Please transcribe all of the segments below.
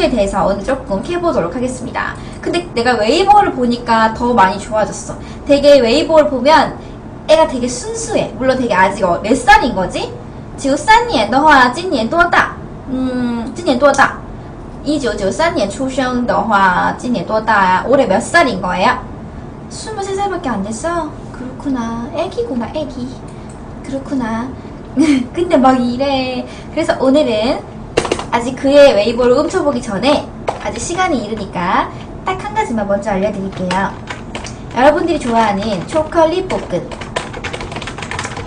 에 대해서 오늘 조금 해보도록 하겠습니다. 근데 내가 웨이보를 보니까 더 많이 좋아졌어. 되게 웨이보를 보면 애가 되게 순수해. 물론 되게 아직 어, 몇 살인 거지? 지금 3年的话今年多大? 음, 今年多大? 1993년出生的话今年多大呀? 올해 몇 살인 거예요? 23살밖에 안 됐어? 그렇구나. 애기구나, 애기. 그렇구나. 근데 막 이래. 그래서 오늘은 아직 그의 웨이보를 훔쳐보기 전에 아직 시간이 이르니까 딱 한 가지만 먼저 알려드릴게요. 여러분들이 좋아하는 초콜릿 볶음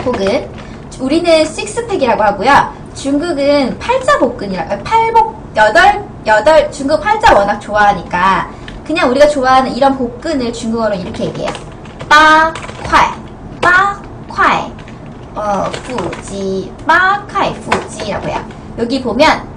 혹은 우리는 식스팩이라고 하고요. 중국은 팔자 볶음이라 고 팔복 여덟 여덟 중국 팔자 워낙 좋아하니까 그냥 우리가 좋아하는 이런 볶음을 중국어로 이렇게 얘기해요. 빠콰이 빠콰이 어 후지 빠콰이 후지라고 해요. 여기 보면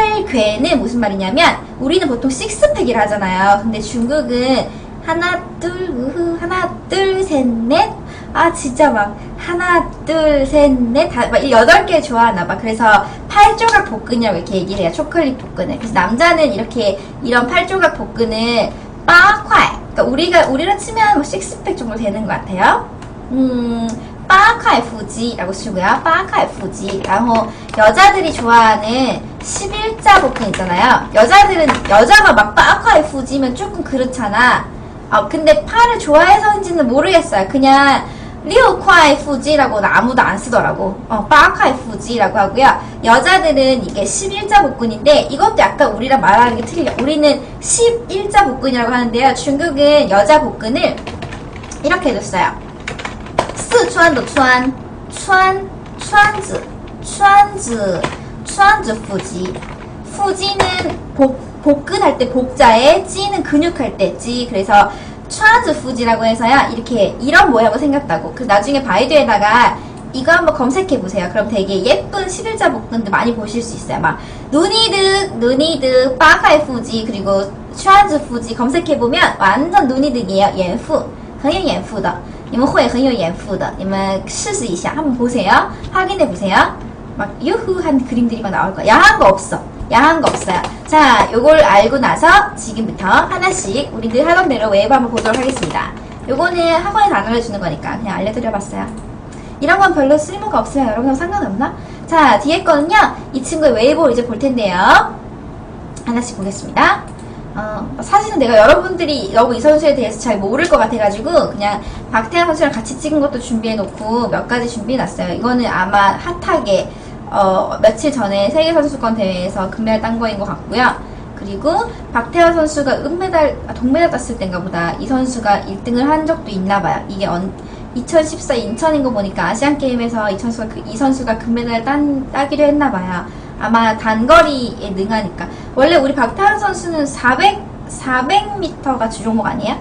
팔괴는 무슨 말이냐면 우리는 보통 식스팩이라 하잖아요. 근데 중국은 하나 둘 우후 하나 둘 셋 넷 아 진짜 막 하나 둘 셋 넷다막 여덟 개 좋아하나 봐. 그래서 팔조각 볶음이라고 이렇게 얘기를 해요. 초콜릿 볶음을. 그래서 남자는 이렇게 이런 팔조각 볶음을 빠콰이. 그러니까 우리가 우리로 치면 뭐 식스팩 정도 되는 것 같아요. 음. 빠카이 후지라고 쓰고요. 빠카이 후지.然后여자들이 좋아하는 11자 볶음 있잖아요. 여자들은 여자가 막 빠카이 후지면 조금 그렇잖아. 아 근데 파를 좋아해서인지는 모르겠어요. 그냥 리오콰이 후지라고는 아무도 안 쓰더라고. 어, 빠카이 후지라고 하고요. 여자들은 이게 11자 복근인데 이것도 약간 우리랑 말하는 게 틀려. 우리는 11자 복근이라고 하는데요. 중국은 여자 복근을 이렇게 해줬어요. 四川的川，川川子川子川子腹肌腹肌는 복 복근할 때 복자에 찌는 근육할 때 찌. 그래서川子 후지라고 해서요. 이렇게 이런 모양을 생겼다고. 그 나중에 바이두에다가 이거 한번 검색해 보세요. 그럼 되게 예쁜 11자 복근도 많이 보실 수 있어요. 막 누니득, 누니득, 빠카이 후지 그리고 슈안즈 후지 검색해 보면 완전 누니득이에요. 연후, 很有연후的. 你们会很有眼福的.你们试试一下. 한번 보세요. 확인해 보세요. 막 유후한 그림들이 막 나올 거야. 야한 거 없어. 야한 거 없어요. 자, 요걸 알고 나서 지금부터 하나씩 우리들 하던 대로 웨이브 한번 보도록 하겠습니다. 요거는 학원에서 안 알려주는 거니까 그냥 알려드려봤어요. 이런 건 별로 쓸모가 없어요. 여러분 상관없나? 자, 뒤에 거는요. 이 친구의 웨이브를 이제 볼 텐데요. 하나씩 보겠습니다. 어, 사실은 내가 여러분들이 너무 이 선수에 대해서 잘 모를 것 같아가지고 그냥 박태환 선수랑 같이 찍은 것도 준비해놓고 몇 가지 준비해놨어요. 이거는 아마 핫하게 어, 며칠 전에 세계 선수권 대회에서 금메달 딴 거인 것 같고요. 그리고 박태환 선수가 은메달, 아, 동메달 땄을 땐가 보다 이 선수가 1등을 한 적도 있나 봐요. 이게 언, 2014 인천인 거 보니까 아시안 게임에서 이 선수가 그, 이 선수가 금메달 딴 따기로 했나 봐요. 아마 단거리에 능하니까 원래 우리 박태환 선수는 400 400m가 주종목 아니에요?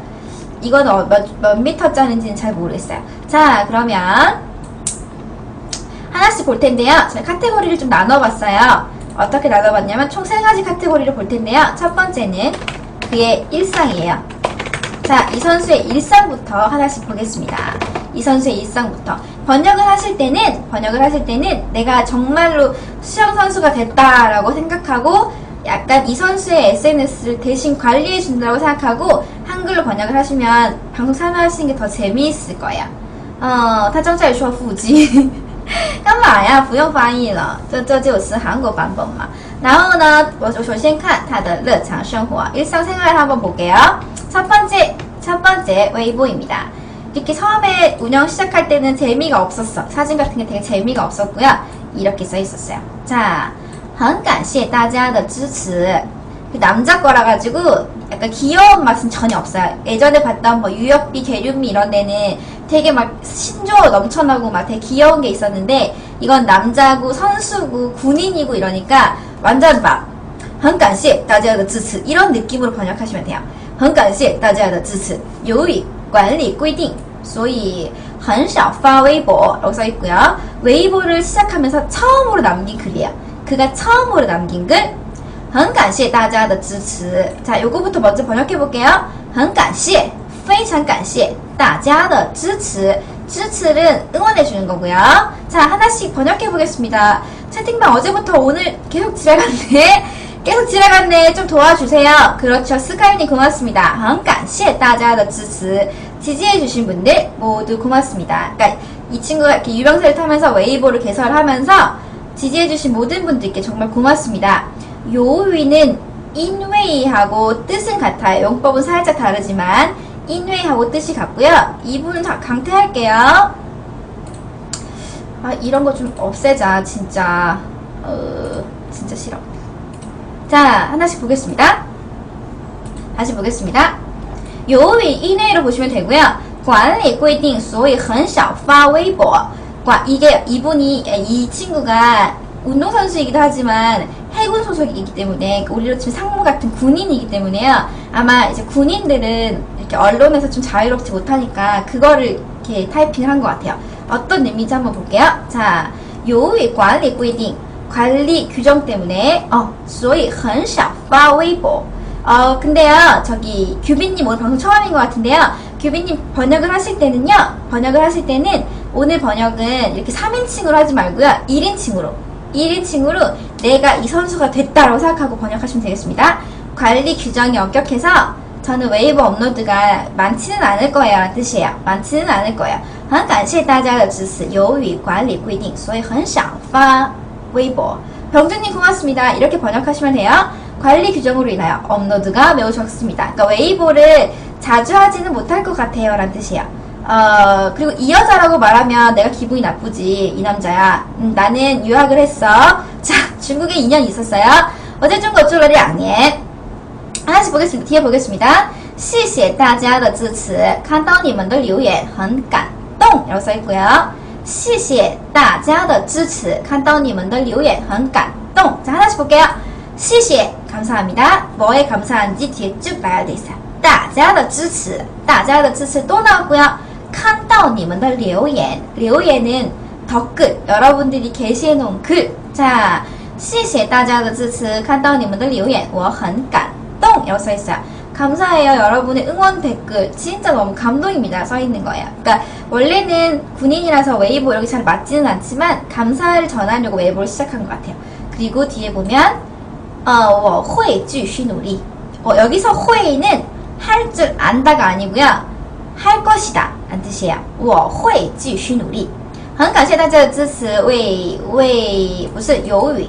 이거는 어, 몇, 몇 미터 짜는지는 잘 모르겠어요. 자 그러면 하나씩 볼 텐데요. 저희 카테고리를 좀 나눠봤어요. 어떻게 나눠봤냐면 총세 가지 카테고리를 볼 텐데요. 첫 번째는 그의 일상이에요. 자, 이 선수의 일상부터 하나씩 보겠습니다. 이 선수의 일상부터. 번역을 하실 때는, 번역을 하실 때는 내가 정말로 수영 선수가 됐다라고 생각하고 약간 이 선수의 SNS를 대신 관리해 준다고 생각하고 한글로 번역을 하시면 방송 참여하시는 게 더 재미있을 거예요. 어, 他正在说腹肌。干嘛呀？不用翻译了，这这就是韩国版本嘛。然后呢，我我首先看他的日常生活，일상생활 한번 볼게요. 첫 번째 첫 번째 웨이보입니다. 이렇게 처음에 운영 시작할 때는 재미가 없었어. 사진 같은 게 되게 재미가 없었고요. 이렇게 써 있었어요. 자, 很感谢大家的支持. 그 남자 거라 가지고 약간 귀여운 맛은 전혀 없어요. 예전에 봤던 뭐 유역비, 계륜미 이런 데는 되게 막 신조 넘쳐나고 막 되게 귀여운 게 있었는데 이건 남자고 선수고 군인이고 이러니까 완전 막 很感谢大家的支持 이런 느낌으로 번역하시면 돼요. 很感谢大家的支持.由于 管理规定所以很少发微博 라고 써있고요. 웨이보를 시작하면서 처음으로 남긴 글이에요. 그가 처음으로 남긴 글 很感谢大家的支持. 자, 요거부터 먼저 번역해 볼게요. 很感谢,非常感谢大家的支持.支持는 응원해 주는 거고요. 자, 하나씩 번역해 보겠습니다. 채팅방 어제부터 오늘 계속 지랄갔네. 계속 지나갔네. 좀 도와주세요. 그렇죠. 스카이님 고맙습니다. 很感谢大家的支持. 지지해주신 분들 모두 고맙습니다. 그러니까 이 친구가 이렇게 유병세를 타면서 웨이보를 개설하면서 지지해주신 모든 분들께 정말 고맙습니다. 요위는 인웨이하고 뜻은 같아요. 용법은 살짝 다르지만 인웨이하고 뜻이 같고요. 이분은 다 강퇴할게요. 아 이런 거 좀 없애자 진짜 어 진짜 싫어. 자 하나씩 보겠습니다. 다시 보겠습니다. 요위 이내로 보시면 되고요. 管理规定所以很少发微博. 과 이게 이분이 이 친구가 운동선수이기도 하지만 해군 소속이기 때문에 우리로 치면 상무 같은 군인이기 때문에요. 아마 이제 군인들은 이렇게 언론에서 좀 자유롭지 못하니까 그거를 이렇게 타이핑을 한 것 같아요. 어떤 의미인지 한번 볼게요. 자, 요위 관리规定 관리 규정 때문에 어, 所以很少发微博. 어, 근데요, 저기, 규빈님 오늘 방송 처음인 것 같은데요. 규빈님 번역을 하실 때는요, 번역을 하실 때는 오늘 번역은 이렇게 3인칭으로 하지 말고요, 1인칭으로. 1인칭으로 내가 이 선수가 됐다고 생각하고 번역하시면 되겠습니다. 관리 규정이 엄격해서 저는 웨이브 업로드가 많지는 않을 거예요. 라는 뜻이에요. 많지는 않을 거예요. 很感谢大家的支持由于管理规定所以很少发 微博 병준님 고맙습니다. 이렇게 번역하시면 돼요. 관리 규정으로 인하여 업로드가 매우 적습니다. 그러니까 웨이보를 자주 하지는 못할 것 같아요. 라는 뜻이에요. 어, 그리고 이 여자라고 말하면 내가 기분이 나쁘지. 이 남자야. 음, 나는 유학을 했어. 자, 중국에 2년 있었어요. 어제 중국 어쩌러리 아니에. 하나씩 보겠습니다. 뒤에 보겠습니다. 谢谢大家的支持看到你们的留言很感动 이라고 써있고요. 谢谢大家的支持看到你们的留言很感动 자, 하나씩 볼게요. 谢谢 감사합니다. 뭐에 감사한지 뒤에 쭉 나야 돼 있어요. 大家的支持大家的支持또 나왔고요. 看到你们的留言 留言은 댓글 여러분들이 게시해 놓은 글. 자, 谢谢大家的支持看到你们的留言我很感动 이라고 써 있어요. 감사해요 여러분의 응원 댓글 진짜 너무 감동입니다 써 있는 거예요. 그러니까 원래는 군인이라서 웨이보 이렇게 잘 맞지는 않지만 감사를 전하려고 웨이보를 시작한 것 같아요. 그리고 뒤에 보면 어, 我会继续努力. 어, 여기서 会는 할 줄 안다가 아니고요. 할 것이다 라는 뜻이에요. 我会继续努力.很感谢大家的支持，为为不是由于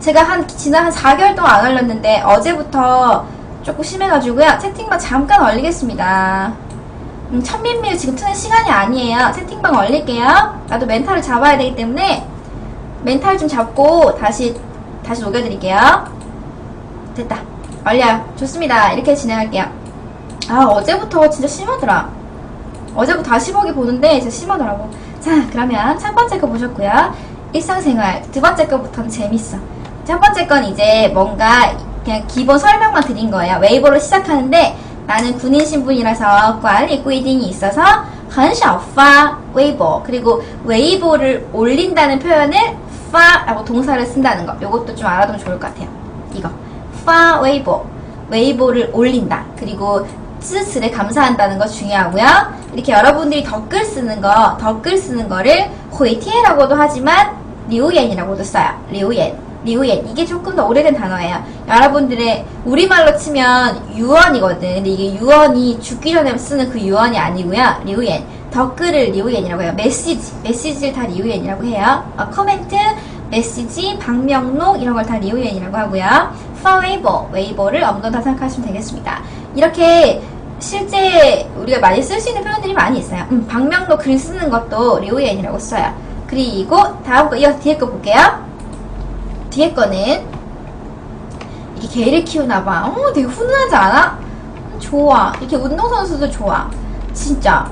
제가 한 지난 한 4개월 동안 안 얼렸는데 어제부터 조금 심해가지고요. 채팅방 잠깐 얼리겠습니다. 음, 천민밀 지금 트는 시간이 아니에요. 채팅방 얼릴게요. 나도 멘탈을 잡아야 되기 때문에 멘탈 좀 잡고 다시 다시 녹여드릴게요. 됐다. 얼려요. 좋습니다. 이렇게 진행할게요. 아 어제부터 진짜 심하더라. 어제부터 다시 보기 보는데 진짜 심하더라고. 자 그러면 첫 번째 거 보셨고요. 일상생활 두 번째 거부터는 재밌어. 첫 번째 건 이제 뭔가 그냥 기본 설명만 드린 거예요. 웨이보로 시작하는데 나는 군인 신분이라서 관리规定이 있어서 很少发 웨이보 그리고 웨이보를 올린다는 표현을 파라고 동사를 쓴다는 거. 요것도 좀 알아두면 좋을 것 같아요. 이거 파 웨이보 웨이보를 올린다. 그리고 스스에 감사한다는 거 중요하고요. 이렇게 여러분들이 댓글 쓰는 거, 댓글 쓰는 거를 호이티에라고도 하지만 리우옌이라고도 써요. 리우옌. 리우옌. 이게 조금 더 오래된 단어예요. 여러분들의 우리말로 치면 유언이거든. 근데 이게 유언이 죽기 전에 쓰는 그 유언이 아니고요. 리우옌. 댓글을 리우옌이라고 해요. 메시지. 메시지를 다 리우옌이라고 해요. 어, 코멘트, 메시지, 방명록 이런 걸 다 리우옌이라고 하고요. 파웨이보, 웨이보를 업로드 생각하시면 되겠습니다. 이렇게 실제 우리가 많이 쓸 수 있는 표현들이 많이 있어요. 음, 방명록 글 쓰는 것도 리우옌이라고 써요. 그리고 다음 거, 이어 뒤에 거 볼게요. 뒤에 거는 이게 개를 키우나 봐. 어, 되게 훈훈하지 않아? 음, 좋아. 이렇게 운동선수도 좋아. 진짜.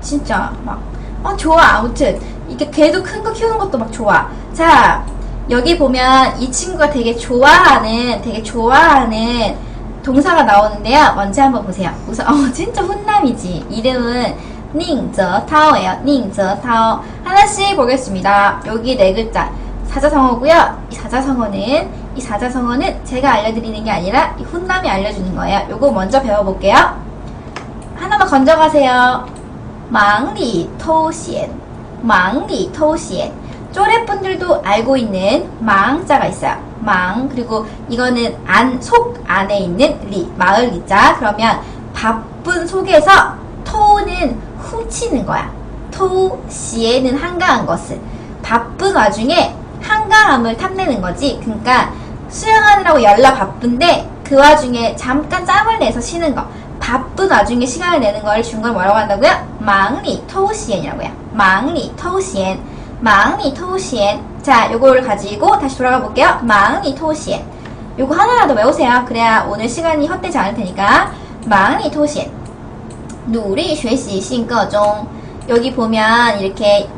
진짜 막. 어, 좋아. 아무튼 이게 개도 큰 거 키우는 것도 막 좋아. 자, 여기 보면 이 친구가 되게 좋아하는, 되게 좋아하는 동사가 나오는데요. 먼저 한번 보세요. 우선 어 진짜 훈남이지. 이름은 닝저 타오예요. 닝저 타오. 하나씩 보겠습니다. 여기 네 글자 사자성어고요. 이 사자성어는 이 사자성어는 제가 알려드리는 게 아니라 이 훈남이 알려주는 거예요. 요거 먼저 배워볼게요. 하나만 건져가세요. 망리 토시엔, 망리 토시엔. 쪼레분들도 알고 있는 망자가 있어요. 망 그리고 이거는 안 속 안에 있는 리 마을 리자 그러면 바쁜 속에서 토는 훔치는 거야. 토시에는 한가한 것을 바쁜 와중에 한가함을 탐내는 거지. 그러니까 수영하느라고 열나 바쁜데 그 와중에 잠깐 짬을 내서 쉬는 거. 바쁜 와중에 시간을 내는 걸 준 걸 뭐라고 한다고요? 망리 토시엔이라고요. 망리 토시엔. 망리 토시엔. 자, 요거를 가지고 다시 돌아가 볼게요. 망리 토시엔. 요거 하나라도 외우세요. 그래야 오늘 시간이 헛되지 않을 테니까. 망리 토시엔. 努力学习性各中 여기 보면 이렇게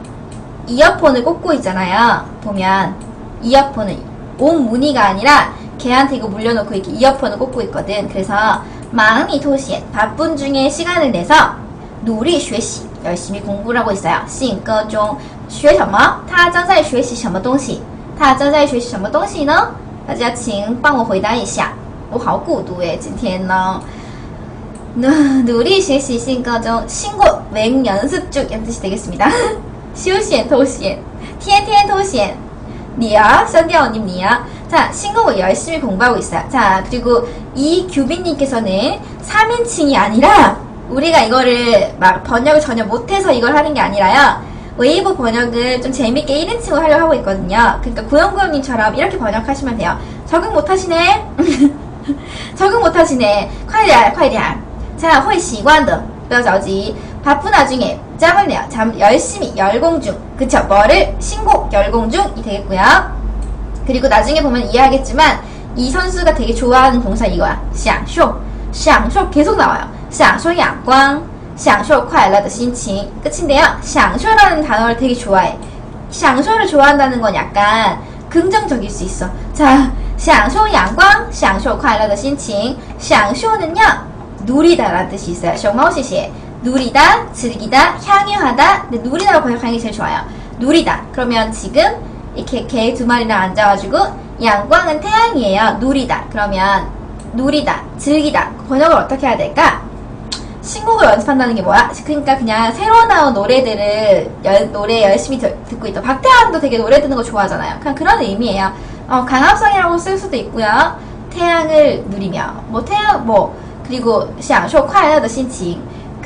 이어폰을 꽂고 있잖아요. 보면 이어폰을 온 무늬가 아니라 걔한테 이거 물려놓고 이렇게 이어폰을 꽂고 있거든. 그래서 마음이 토시에 바쁜 중에 시간을 내서 努力学习 열심히 공부를 하고 있어요. 性格中学什么?他正在学习什么东西?他正在学习什么东西呢?大家请帮我回答一下.我好孤独耶,今天呢. 누리学习 신거중 신고 맹 연습 중 이런 뜻이 되겠습니다. 休闲 토시엔 天天 토시엔 니야 썬디아오님 니야 자 신곡을 열심히 공부하고 있어요. 자 그리고 이 규빈님께서는 3인칭이 아니라 우리가 이거를 막 번역을 전혀 못해서 이걸 하는 게 아니라요. 웨이브 번역을 좀 재밌게 1인칭으로 하려고 하고 있거든요. 그러니까 구영구영님처럼 이렇게 번역하시면 돼요. 적응 못하시네? 적응 못하시네. 快点快点 자, 会习惯的. 不要着急. 바쁜 와중에 짬을 내요. 잠 열심히 열공 중. 그쵸? 뭐를 신곡 열공 중이 되겠고요. 그리고 나중에 보면 이해하겠지만 이 선수가 되게 좋아하는 동사 이거야. 享受.享受 계속 나와요. 享受阳光.享受快乐的心情. 끝인데요. 享受라는 단어를 되게 좋아해. 享受를 좋아한다는 건 약간 긍정적일 수 있어. 자, 享受阳光,享受快乐的心情.享受는요 누리다라는 뜻이 있어요. 정마오시시 누리다, 즐기다, 향유하다. 근데 누리다로 번역하는 게 제일 좋아요. 누리다. 그러면 지금 이렇게 개 두 마리랑 앉아가지고 양광은 태양이에요. 누리다. 그러면 누리다, 즐기다. 번역을 어떻게 해야 될까? 신곡을 연습한다는 게 뭐야? 그러니까 그냥 새로 나온 노래들을 열- 노래 열심히 들- 듣고 있다. 박태환도 되게 노래 듣는 거 좋아하잖아요. 그냥 그런 의미예요. 어, 강압성이라고 쓸 수도 있고요. 태양을 누리며 뭐 태양 뭐 그리고 享受快乐的心情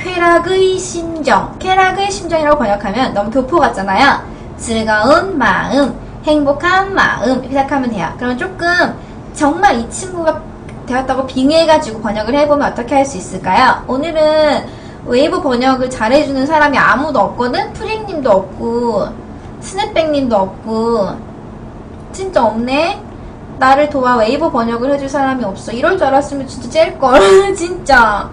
쾌락의 심정 쾌락의 심정이라고 번역하면 너무 교포 같잖아요. 즐거운 마음 행복한 마음 이렇게 생각하면 돼요. 그러면 조금 정말 이 친구가 되었다고 빙의해가지고 번역을 해보면 어떻게 할 수 있을까요? 오늘은 웨이브 번역을 잘해주는 사람이 아무도 없거든? 프링님도 없고 스냅백님도 없고 진짜 없네? 나를 도와 웨이브 번역을 해줄 사람이 없어. 이럴 줄 알았으면 진짜 짤걸. 진짜.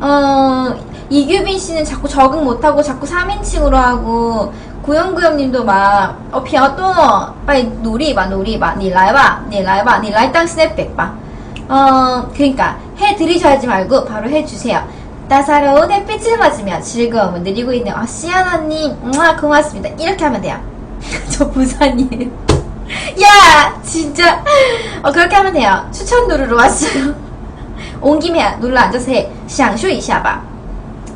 어, 이규빈 씨는 자꾸 적응 못하고 자꾸 3인칭으로 하고 구영구영님도 막 어, 비어또 빨리 놀이 봐 놀이 봐니 라이바 니 라이바 니 라이땅 스냅백 봐 어, 그러니까 해드리죠 하지 말고 바로 해주세요. 따사로운 햇빛을 맞으며 즐거움을 누리고 있는 어, 시아나님 우와, 고맙습니다. 이렇게 하면 돼요. 저 부산이에요. 야 진짜 어, 그렇게 하면 돼요. 추천 누르러 왔어요. 온 김에 놀러 앉아서 해. 샹쇼 이샤봐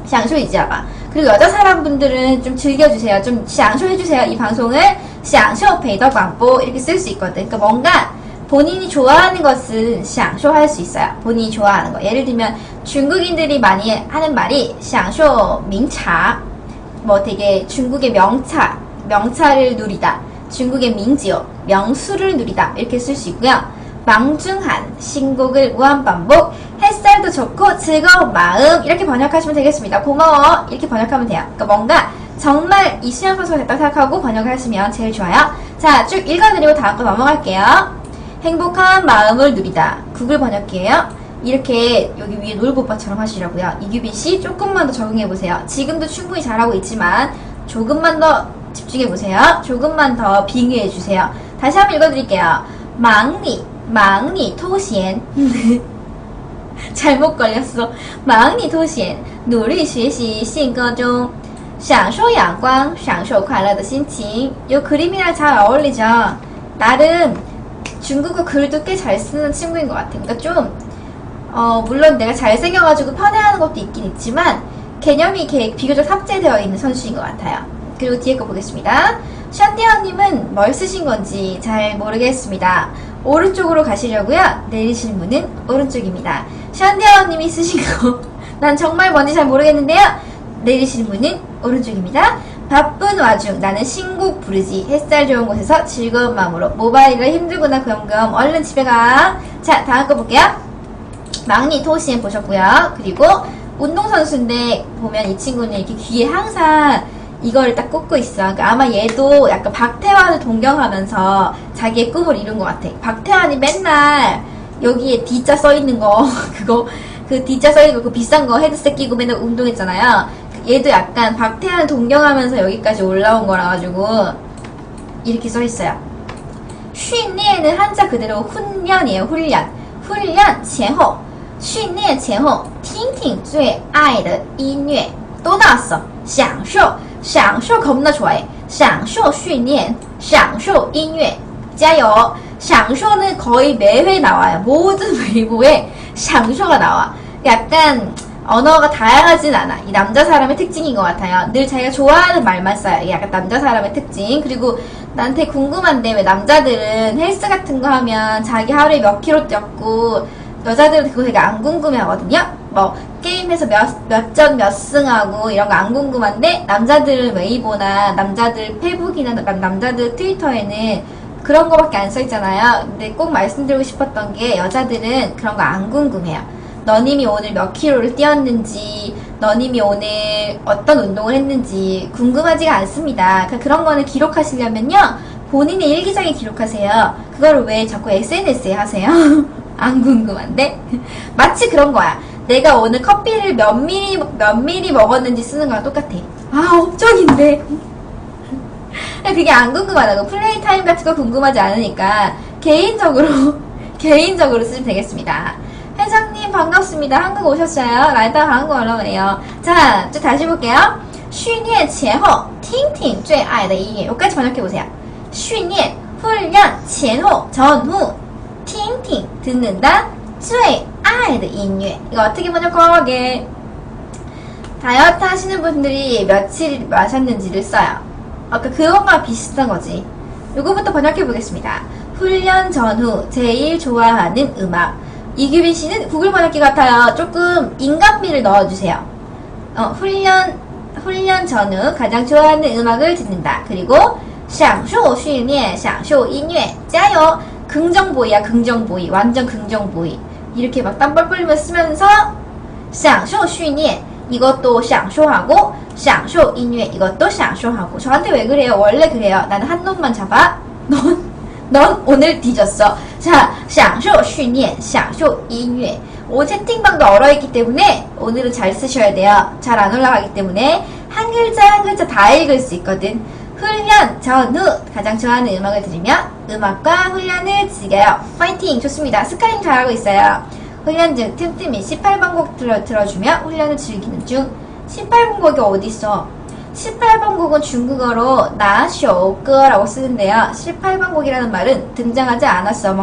샹쇼 이지아바. 그리고 여자 사람분들은 좀 즐겨주세요. 좀 샹쇼 해주세요. 이 방송을 샹쇼 베이더 광보 이렇게 쓸 수 있거든. 그러니까 뭔가 본인이 좋아하는 것은 샹쇼 할 수 있어요. 본인이 좋아하는 거. 예를 들면 중국인들이 많이 하는 말이 샹쇼 민차. 뭐 되게 중국의 명차 명차를 누리다. 중국의 민지요. 명수를 누리다. 이렇게 쓸 수 있고요. 망중한, 신곡을 무한반복, 햇살도 좋고 즐거운 마음 이렇게 번역하시면 되겠습니다. 고마워 이렇게 번역하면 돼요. 그러니까 뭔가 정말 이수연 선수가 됐다고 생각하고 번역을 하시면 제일 좋아요. 자, 쭉 읽어드리고 다음 거 넘어갈게요. 행복한 마음을 누리다. 구글 번역기예요. 이렇게 여기 위에 놀보빠처럼 하시라고요. 이규빈 씨 조금만 더 적응해 보세요. 지금도 충분히 잘하고 있지만 조금만 더 집중해 보세요. 조금만 더 빙의해 주세요. 다시 한번 읽어드릴게요. 망리, 망리, 토시엔. 잘못 걸렸어. 忙里偷闲，努力学习，性格中享受阳光，享受快乐的心情. 요 그림이랑 잘 어울리죠. 나름 중국어 글도 꽤 잘 쓰는 친구인 것 같아. 그러니까 좀 어, 물론 내가 잘생겨가지고 편애하는 것도 있긴 있지만 개념이 이렇게 비교적 탑재되어 있는 선수인 것 같아요. 그리고 뒤에 거 보겠습니다. 샨디아님은 뭘 쓰신 건지 잘 모르겠습니다. 오른쪽으로 가시려고요. 내리실 문은 오른쪽입니다. 샨디아님이 쓰신 거, 난 정말 뭔지 잘 모르겠는데요. 내리실 문은 오른쪽입니다. 바쁜 와중 나는 신곡 부르지 햇살 좋은 곳에서 즐거운 마음으로 모바일을 힘들구나 그럼그럼 얼른 집에 가. 자 다음 거 볼게요. 막니 토시엔 보셨고요. 그리고 운동선수인데 보면 이 친구는 이렇게 귀에 항상 이거를 딱 꽂고 있어. 그러니까 아마 얘도 약간 박태환을 동경하면서 자기의 꿈을 이룬 것 같아. 박태환이 맨날 여기에 D자 써 있는 거 그거 그 D자 써 있는 거 그 비싼 거 헤드셋 끼고 맨날 운동했잖아요. 얘도 약간 박태환을 동경하면서 여기까지 올라온 거라 가지고 이렇게 써 있어요. 训练은 한자 그대로 훈련이에요. 훈련. 훈련 前后训练前后听听最爱的音乐또 나왔어. 享受 享受 겁나 좋아해. 享受训练享受音乐加油. 享受는 거의 매회 나와요. 모든 웨이보에 享受가 나와. 약간 언어가 다양하진 않아. 이 남자 사람의 특징인 것 같아요. 늘 자기가 좋아하는 말만 써요. 이게 약간 남자 사람의 특징. 그리고 나한테 궁금한데 왜 남자들은 헬스 같은 거 하면 자기 하루에 몇 킬로 뛰었고 여자들은 그거 되게 안 궁금해 하거든요. 뭐 게임에서 몇몇 승하고 이런 거 안 궁금한데 남자들은 웨이보나 남자들 페북이나 남- 남자들 트위터에는 그런 거밖에 안 써 있잖아요. 근데 꼭 말씀드리고 싶었던 게 여자들은 그런 거 안 궁금해요. 너님이 오늘 몇 킬로를 뛰었는지, 너님이 오늘 어떤 운동을 했는지 궁금하지가 않습니다. 그러니까 그런 거는 기록하시려면요. 본인의 일기장에 기록하세요. 그거를 왜 자꾸 SNS에 하세요? 안 궁금한데? 마치 그런 거야. 내가 오늘 커피를 몇 미리, 몇 미리 먹었는지 쓰는 거랑 똑같아. 아, 업적인데. 그게 안 궁금하다고. 플레이 타임 같은 거 궁금하지 않으니까 개인적으로, 개인적으로 쓰시면 되겠습니다. 회장님 반갑습니다. 한국 오셨어요? 라이다 한국 올라오네요. 자, 또 다시 볼게요. 训练前后听听最爱的音乐 여기까지 번역해보세요. 训练 훈련 前后 전후 听听 듣는다 最 爱的音乐 이거 어떻게 번역하게 다이어트 하시는 분들이 며칠 마셨는지를 써요. 아까 그것과 비슷한 거지. 요거부터 번역해 보겠습니다. 훈련 전후 제일 좋아하는 음악. 이규빈 씨는 구글 번역기 같아요. 조금 인간미를 넣어주세요. 어, 훈련 훈련 전후 가장 좋아하는 음악을 듣는다. 그리고 享受训练,享受音乐,加油. 긍정보이야, 긍정보이. 완전 긍정보이. 이렇게 막 땀 뻘뻘 흘리며 쓰면서 享受训练 이것도 享受하고 享受音乐 이것도 享受하고 저한테 왜 그래요? 원래 그래요. 나는 한 놈만 잡아. 넌, 넌 오늘 뒤졌어. 자, 享受训练,享受音乐 오 채팅방도 얼어있기 때문에 오늘은 잘 쓰셔야 돼요. 잘 안 올라가기 때문에 한 글자 한 글자 다 읽을 수 있거든. 훈련 전후 가장 좋아하는 음악을 들으며 음악과 훈련을 즐겨요. 파이팅! 좋습니다. 스카링 잘하고 있어요. 훈련 중 틈틈이 18번 곡 들어, 들어주며 훈련을 즐기는 중 18번 곡이 어딨어? 18번 곡은 중국어로 나쇼歌라고 쓰는데요. 18번 곡이라는 말은 등장하지 않았어.